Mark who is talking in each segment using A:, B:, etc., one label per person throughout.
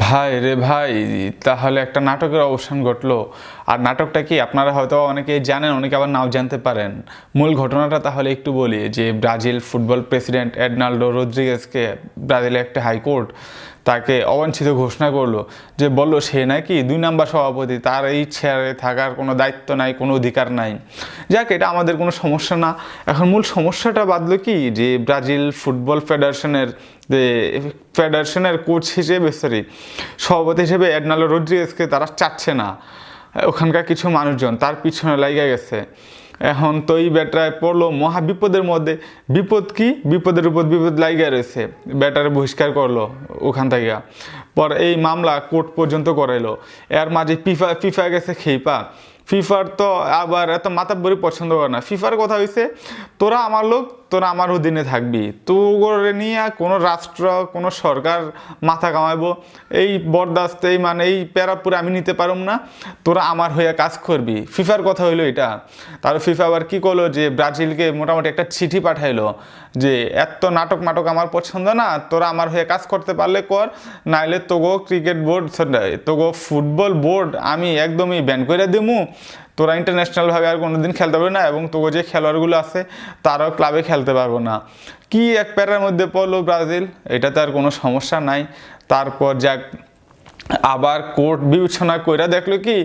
A: ভাই রে ভাই, তাহলে একটা নাটকের অবসান ঘটলো। আর নাটকটা কি আপনারা হয়তো অনেকে জানেন, অনেকে আবার নাও জানতে পারেন। মূল ঘটনাটা তাহলে একটু বলি, যে ব্রাজিল ফুটবল প্রেসিডেন্ট এডনাল্ডো রদ্রিগেজকে ব্রাজিলের একটা হাইকোর্ট তাকে অবাঞ্ছিত ঘোষণা করল যে বলল, সে নাকি দুই নাম্বার সভাপতি, তার এই চেয়ারে থাকার কোনো দায়িত্ব নাই, কোনো অধিকার নাই। যাক, এটা আমাদের কোনো সমস্যা না। এখন মূল সমস্যাটা বাদলো কি? যে ব্রাজিল ফুটবল ফেডারেশনের, যে ফেডারেশনের কোচ হিসেবে সরি সভাপতি হিসেবে এডনালো রদ্রিগেজকে তারা চাচ্ছে না। ওখানকার কিছু মানুষজন তার পিছনে লাগিয়ে গেছে। এখন তো এই ব্যাটারায় পড়ল, মহা বিপদের মধ্যে। বিপদ কি? বিপদের উপর বিপদ লাগিয়ে রয়েছে। ব্যাটারে বহিষ্কার করল ওখান থেকে পর এই মামলা কোর্ট পর্যন্ত করাইলো। এর মাঝে ফিফা ফিফা গেছে খেইপা। ফিফার তো আবার এত মাতাব্বরি পছন্দ করে না। ফিফার কথা হয়েছে তোরা আমার লোক তোরা আমার অধীনে থাকবি। তো করে নিয়ে কোনো রাষ্ট্র, কোনো সরকার মাথা কামাইবো এই বরদাস্ত, এই মানে এই প্যারাপুরে আমি নিতে পারুম না। তোরা আমার হয়ে কাজ করবি। ফিফার কথা হইল এটা। তার ফিফা আবার কি করল যে, ব্রাজিলকে মোটামুটি একটা চিঠি পাঠাইলো যে, এত নাটক মাটক আমার পছন্দ না, তোরা আমার হয়ে কাজ করতে পারলে কর, নাইলে তোগো ক্রিকেট বোর্ড তোগো ফুটবল বোর্ড আমি একদমই ব্যান করে দিমু। তোরা ইন্টারন্যাশনালভাবে আর কোনো দিন খেলতে পারবে না এবং তোকে যে খেলোয়াড়গুলো আছে, তারাও ক্লাবে খেলতে পারব না। কি এক প্যারার মধ্যে পড়ল ব্রাজিল? এটাতে আর কোনো সমস্যা নাই। তারপর যাক, আবার কোর্ট বিবেচনা কইরা দেখল কি,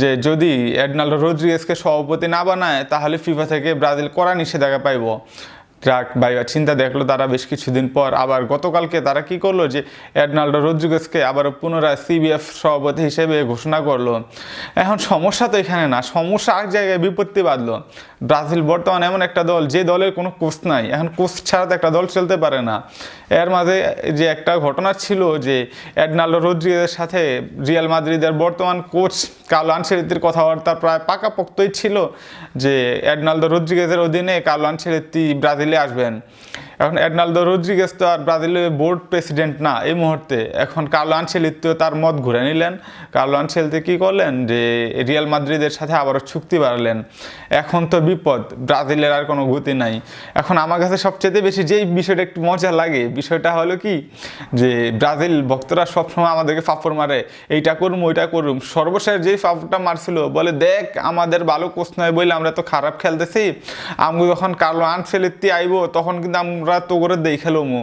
A: যে যদি অ্যাডনাল্ডো রোড্রিগেসকে সভাপতি না বানায়, তাহলে ফিফা থেকে ব্রাজিল করা নিষেধাজ্ঞা পাইব। ট্রাক বাইবা চিন্তা দেখল তারা বেশ কিছুদিন পর আবার গতকালকে তারা কি করল যে এডনাল্ডো রদ্রিগেসকে আবার পুনরায় সিবিএফ সভাপতি হিসেবে ঘোষণা করল। এখন সমস্যা তো এখানে না, সমস্যা এক জায়গায় বিপত্তি বাঁধলো। ব্রাজিল বর্তমান এমন একটা দল, যে দলের কোনো কোচ নাই। এখন কোচ ছাড়া তো একটা দল চলতে পারে না। এর মাঝে যে একটা ঘটনা ছিল যে এডনাল্ডো রদ্রিগের সাথে রিয়াল মাদ্রিদের বর্তমান কোচ কার্লো আনসেলিতির কথাবার্তা প্রায় পাকাপোক্তই ছিল যে এডনাল্ডো রদ্রিগেজের অধীনে কার্লো আনসেলিতি ব্রাজিলে আসবেন। এখন এডনাল্ডো রদ্রিগেজ তো আর ব্রাজিলের বোর্ড প্রেসিডেন্ট না, এই মুহূর্তে। এখন কার্লো আনসেলিতিও তার মত ঘুরে নিলেন। কার্লো আনসেলিতি কী করলেন? যে রিয়াল মাদ্রিদের সাথে আবারও চুক্তি বাড়ালেন। এখন তো বিপদ, ব্রাজিলের আর কোনো গতি নাই। এখন আমার কাছে সবচেয়ে বেশি যেই বিষয়টা একটু মজা লাগে, বিষয়টা হলো কি? যে ব্রাজিল ভক্তরা সবসময় আমাদেরকে ফাপড় মারে, এইটা করুম, ওইটা করুম। সর্বশেষ যেই ফাপড়টা মারছিল, বলে দেখ, আমাদের ভালো কোচ নয় বলে আমরা তো খারাপ খেলতেছি। আমি যখন কার্লো আনসেলিতি আইবো তখন কিন্তু আমরা তো করে দেখালামও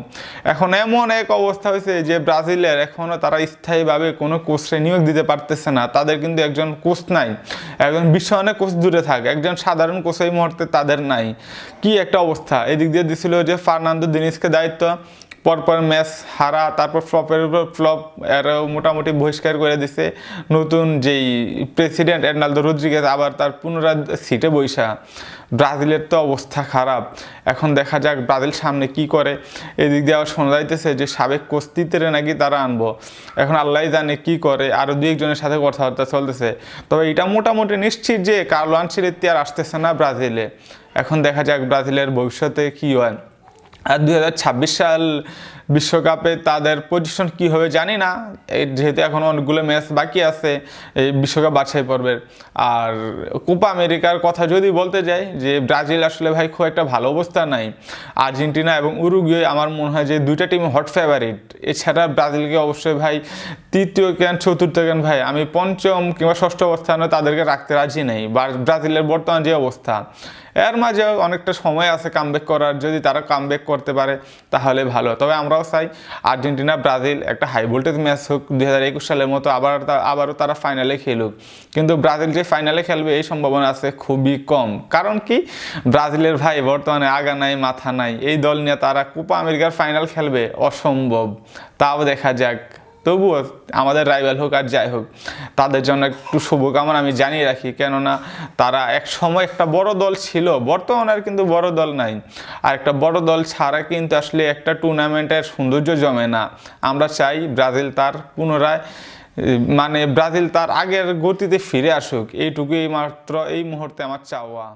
A: এখন এমন এক অবস্থা হয়েছে যে ব্রাজিলের এখনও তারা স্থায়ীভাবে কোনো কোচরে নিয়োগ দিতে পারতেছে না। তাদের কিন্তু একজন কোচ নাই। একজন বিশ্বায়নের কোচ দূরে থাকে। একজন সাধারণ কোচ এই মুহূর্তে তাদের নাই। কি একটা অবস্থা। এদিক দিয়ে দিছিল যে ফার্নান্দো দিনিসকে দায়িত্ব। পরপর ম্যাচ হারা, তারপর ফ্লপের উপর ফ্লপ এর মোটামুটি বহিষ্কার করে দিছে। নতুন যেই প্রেসিডেন্ট এর্নালদো রদ্রিগেজ আবার তার পুনরায় সিটে বৈশা ব্রাজিলের তো অবস্থা খারাপ। এখন দেখা যাক ব্রাজিল সামনে কি করে। এদিক দিয়ে আবার শোনা যাইতেছে যে সাবেক কোস্তিতে নাকি তারা আনব। এখন আল্লাহ জানে কি করে, আরও দুই একজনের সাথে কথাবার্তা চলতেছে। তবে এটা মোটামুটি নিশ্চিত যে কার্লো আনসেলিতি আর আসতেছে না ব্রাজিলে। এখন দেখা যাক ব্রাজিলের ভবিষ্যতে কি হয়। আর দু হাজার ছাব্বিশ সাল বিশ্বকাপে তাদের পজিশন কি হবে জানি না। যেহেতু এখন অনেকগুলো ম্যাচ বাকি আছে, এই বিশ্বকাপ বাছাই পর্বের। আর কোপা আমেরিকার কথা যদি বলতে যাই, যে ব্রাজিল আসলে ভাই খুব একটা ভালো অবস্থা নাই। আর্জেন্টিনা এবং উরুগুয়ে আমার মনে হয় যে দুইটা টিম হট ফেভারিট এছাড়া ব্রাজিলকে অবশ্যই ভাই তৃতীয় কেন, চতুর্থ কেন ভাই, আমি পঞ্চম কিংবা ষষ্ঠ অবস্থানে তাদেরকে রাখতে রাজি নেই। ব্রাজিলের বর্তমান যে অবস্থা, এর মাঝে অনেকটা সময় আছে কামব্যাক করার। যদি তারা কামব্যাক করতে পারে, তাহলে ভালো। তবে আমরাও চাই আর্জেন্টিনা, ব্রাজিল একটা হাই ভোল্টেজ ম্যাচ হোক দুই হাজার একুশ সালের মতো আবার আবারও তারা ফাইনালে খেলুক। কিন্তু ব্রাজিল যে ফাইনালে খেলবে এই সম্ভাবনা আছে খুবই কম। কারণ কি? ব্রাজিলের ভাই বর্তমানে আগা নাই, মাথা নাই। এই দল নিয়ে তারা কোপা আমেরিকার ফাইনাল খেলবে, অসম্ভব। তাও দেখা যাক। তবুও আমাদের রাইভাল হোক আর যাই হোক, তাদের জন্য একটু শুভকামনা আমি জানিয়ে রাখি। কেননা তারা এক সময় একটা বড় দল ছিল, বর্তমানে আর কিন্তু বড় দল নাই। আর একটা বড় দল ছাড়া কিন্তু আসলে একটা টুর্নামেন্টের সৌন্দর্য জমে না। আমরা চাই ব্রাজিল তার পুনরায় মানে ব্রাজিল তার আগের গতিতে ফিরে আসুক। এইটুকুই মাত্র এই মুহূর্তে আমার চাওয়া।